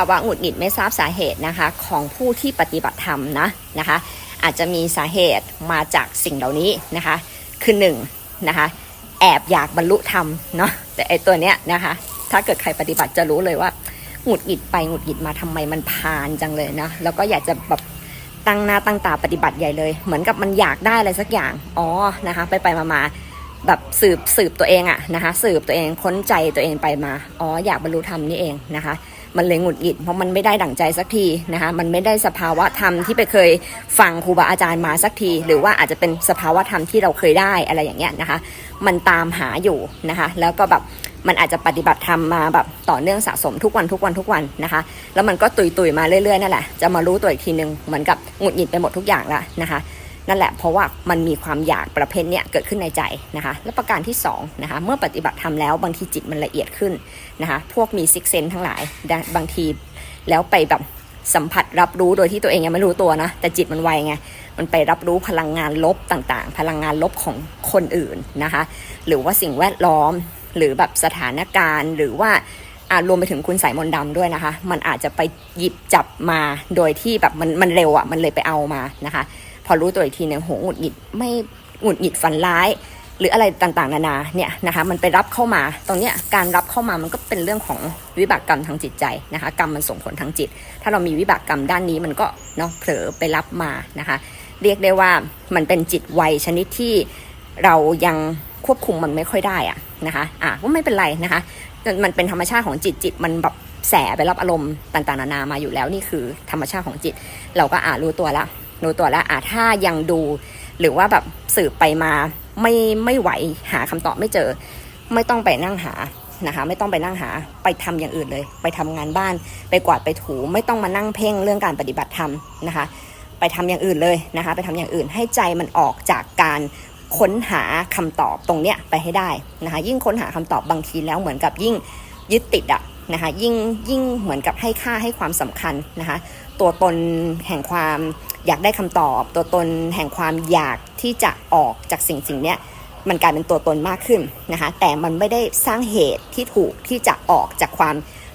าวะหงุดหงิดไม่ทราบสาเหตุนะคะของผู้ที่ปฏิบัติธรรมนะนะคะ อาจจะมีสาเหตุมาจากสิ่งเหล่านี้นะคะ คือหนึ่งนะคะ แอบอยากบรรลุธรรมเนาะแต่ไอตัวเนี้ยนะคะ ถ้าเกิดใครปฏิบัติจะรู้เลยว่าหงุดหงิดไปหงุดหงิดมาทำไมมันพานจังเลยนะแล้วก็อยากจะแบบตั้งหน้าตั้งตาปฏิบัติใหญ่เลย เหมือนกับมันอยากได้อะไรสักอย่างอ๋อนะคะ ไปไปมามาแบบสืบสืบตัวเองอะนะคะ สืบตัวเองค้นใจตัวเองไปมาอ๋ออยากบรรลุธรรมนี่เองนะคะ มันเลยหงุดหงิด เพราะมันไม่ได้ดั่งใจสักทีนะคะมันไม่ได้สภาวะธรรมที่ไปเคยฟังครูบาอาจารย์มาสักที หรือว่าอาจจะเป็นสภาวะธรรมที่เราเคยได้อะไรอย่างเงี้ยนะคะ มันตามหาอยู่นะคะ แล้วก็แบบมันอาจจะปฏิบัติธรรมมาแบบต่อเนื่องสะสมทุกวันทุกวันทุกวันนะคะ แล้วมันก็ตุยตุยๆมาเรื่อยๆนั่นแหละจะมารู้ตัวอีกทีนึงเหมือนกับหงุดหงิดไปหมดทุกอย่างล้วนะคะ นั่นแหละเพราะว่ามันมีความอยากประเภทเนี้ยเกิดขึ้นในใจนะคะ และประการที่สองนะคะเมื่อปฏิบัติธรรมแล้วบางทีจิตมันละเอียดขึ้นนะคะพวกมีซิกเซนทั้งหลายบางทีแล้วไปแบบสัมผัสรับรู้โดยที่ตัวเองยังไม่รู้ตัวนะ แต่จิตมันไวไง มันไปรับรู้พลังงานลบต่างๆ พลังงานลบของคนอื่นนะคะ หรือว่าสิ่งแวดล้อมหรือแบบสถานการณ์ หรือว่าอารวมไปถึงคุณสายมนต์ดำด้วยนะคะ มันอาจจะไปหยิบจับมาโดยที่แบบมันมันเร็วอะ่ะมันเลยไปเอามานะคะ พอรู้ตัวอีกทีเนี่ยโหหงุดหงิดไม่หงุดหงิดฝันร้าย หรืออะไรต่างๆ นานาเนี่ยนะคะมันไปรับเข้ามาตรงเนี้ยการรับเข้ามามันก็เป็นเรื่องของวิบากกรรมทางจิตใจนะคะ กรรมมันส่งผลทางจิต ถ้าเรามีวิบากกรรมด้านนี้มันก็เนาะเผลอไปรับมานะคะ เรียกได้ว่ามันเป็นจิตไวชนิดที่เรายังควบคุมมันไม่ค่อยได้อะนะคะอะก็ไม่เป็นไรนะคะมันเป็นธรรมชาติของจิตจิตมันแบบแสไปรับอารมณ์ต่างๆ นานามาอยู่แล้วนี่คือธรรมชาติของจิต เราก็อ่ารู้ตัวละ รู้ตัวแล้วอะถ้ายังดู หรือว่าแบบสืบไปมาไม่ไม่ไหวหาคำตอบไม่เจอ ไม่ต้องไปนั่งหานะคะ ไม่ต้องไปนั่งหาไปทำอย่างอื่นเลย ไปทำงานบ้าน ไปกวาดไปถูไม่ต้องมานั่งเพ่งเรื่องการปฏิบัติธรรมนะคะ ไปทำอย่างอื่นเลยนะคะ ไปทำอย่างอื่นให้ใจมันออกจากการค้นหาคำตอบตรงเนี้ยไปให้ได้นะคะ ยิ่งค้นหาคำตอบบางทีแล้วเหมือนกับยิ่งยึดติดอะนะคะยิ่งยิ่งเหมือนกับให้ค่าให้ความสำคัญนะคะ ตัวตนแห่งความ อยากได้คำตอบ ตัวตนแห่งความอยากที่จะออกจากสิ่งสิ่งนี้มันกลายเป็นตัวตนมากขึ้นนะคะแต่มันไม่ได้สร้างเหตุที่ถูกที่จะออกจากความ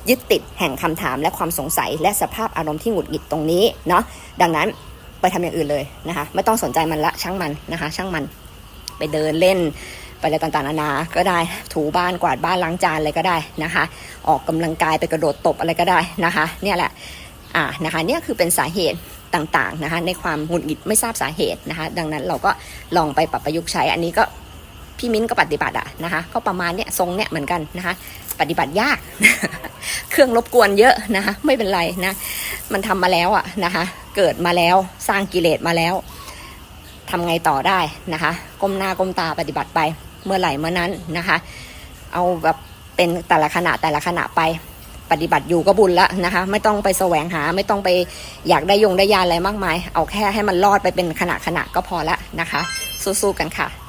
ยึดติดแห่งคำถามและความสงสัย และสภาพอารมณ์ที่หงุดหงิดตรงนี้เนาะดังนั้นไปทำอย่างอื่นเลยนะคะไม่ต้องสนใจมันละช่างมันนะคะ ช่างมันไปเดินเล่นไปอะไรต่างๆนานา ก็ได้ถูบ้านกวาดบ้านล้างจานอะไรก็ได้นะคะ ออกกำลังกายไปกระโดดตบอะไรก็ได้นะคะ เนี่ยแหละอ่านะคะเนี่ยคือเป็นสาเหตุ ต่างๆนะคะในความหงุดหงิดไม่ทราบสาเหตุนะคะดังนั้นเราก็ลองไปปรับประยุกต์ใช้อันนี้ก็พี่มิ้นก็ปฏิบัติอะนะคะก็ประมาณเนี้ยทรงเนี้ยเหมือนกันนะคะปฏิบัติยาก เครื่องรบกวนเยอะนะคะไม่เป็นไรนะมันทำมาแล้วอะนะคะเกิดมาแล้วสร้างกิเลสมาแล้วทำไงต่อได้นะคะก้มหน้าก้มตาปฏิบัติไปเมื่อไหร่เมื่อนั้นนะคะ เอาแบบเป็นแต่ละขณะแต่ละขณะไป ปฏิบัติอยู่ก็บุญละนะคะ ไม่ต้องไปแสวงหาไม่ต้องไปอยากได้ยงได้ยานอะไรมากมาย เอาแค่ให้มันรอดไปเป็นขณะขณะก็พอละนะคะ สู้ๆกันค่ะ